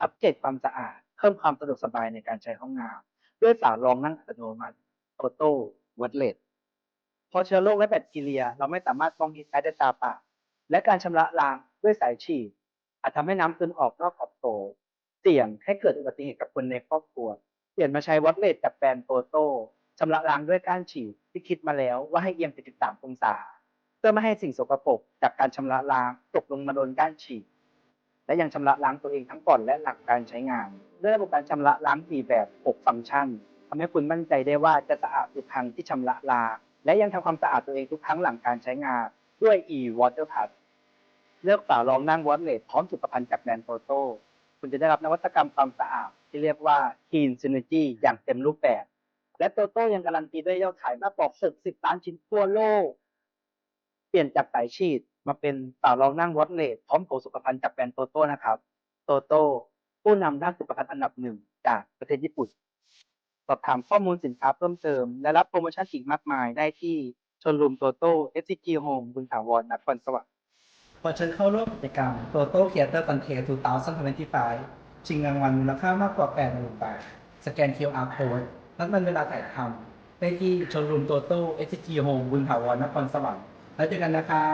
อัปเกรดความสะอาด เพิ่มความสะดวกสบายในการใช้ห้องน้ำด้วยฝารองนั่งอัตโนมัติออโต้วัดเลสพอเชื้อโรคและแบคทีเรีย เราไม่สามารถมองเห็นได้ด้วยตาเปล่าและการชำระล้างด้วยสายฉีด อาจทำให้น้ำซึมออกนอกขอบโถเสี่ยงให้เกิดอุบัติเหตุกับคนในครอบครัว เปลี่ยนมาใช้วัดเลสจากแบรนด์โตโต้ชำระล้างด้วยก้านฉีดที่คิดมาแล้วว่าให้เอียง 73 องศา เพื่อไม่ให้สิ่งสกปรกจากการชำระล้างตกลงมาโดนก้านฉีด และยังชำระล้างตัวเองทั้งก่อนและหลังการใช้งาน ด้วยระบบการชำระล้างสี่แบบ 6 ฟังก์ชันทำให้คุณมั่นใจได้ว่าจะสะอาดทุกครั้งที่ชำระล้างและยังทำความสะอาดตัวเองทุกครั้งหลังการใช้งานด้วย e-water pass เลือกฝารองนั่งวอตเลสพร้อมสุขภัณฑ์จากแบรนด์โตโต้คุณจะได้รับนวัตกรรมความสะอาดที่เรียกว่า Clean Synergy อย่างเต็มรูปแบบ และโตโต้ยังการันตีด้วยยอดขายมากกว่า60ล้านชิ้นทั่วโลก เปลี่ยนจากสายฉีด มาเป็นฝารองนั่งวอตเลสพร้อมโถสุขภัณฑ์จากแบรนด์โตโต้นะครับ โตโต้ผู้นำด้านสุขภัณฑ์อันดับหนึ่งจากประเทศญี่ปุ่น สอบถามข้อมูลสินค้าเพิ่มเติม และรับโปรโมชั่นอีกมากมายได้ที่ชนรุมโตโต้ SCG Home บุญถาวรนครสวรรค์ขอเชิญเข้าร่วมกิจกรรม Toto Theater Contest 2025ชิงรางวัลมูลค่ามากกว่า80,000บาท สแกน QR Code นัดวันเวลาถ่ายทำได้ที่ชนรุมโตโต้ SCG Home บุญถาวรนครสวรรค์แล้วเจอกันนะคะ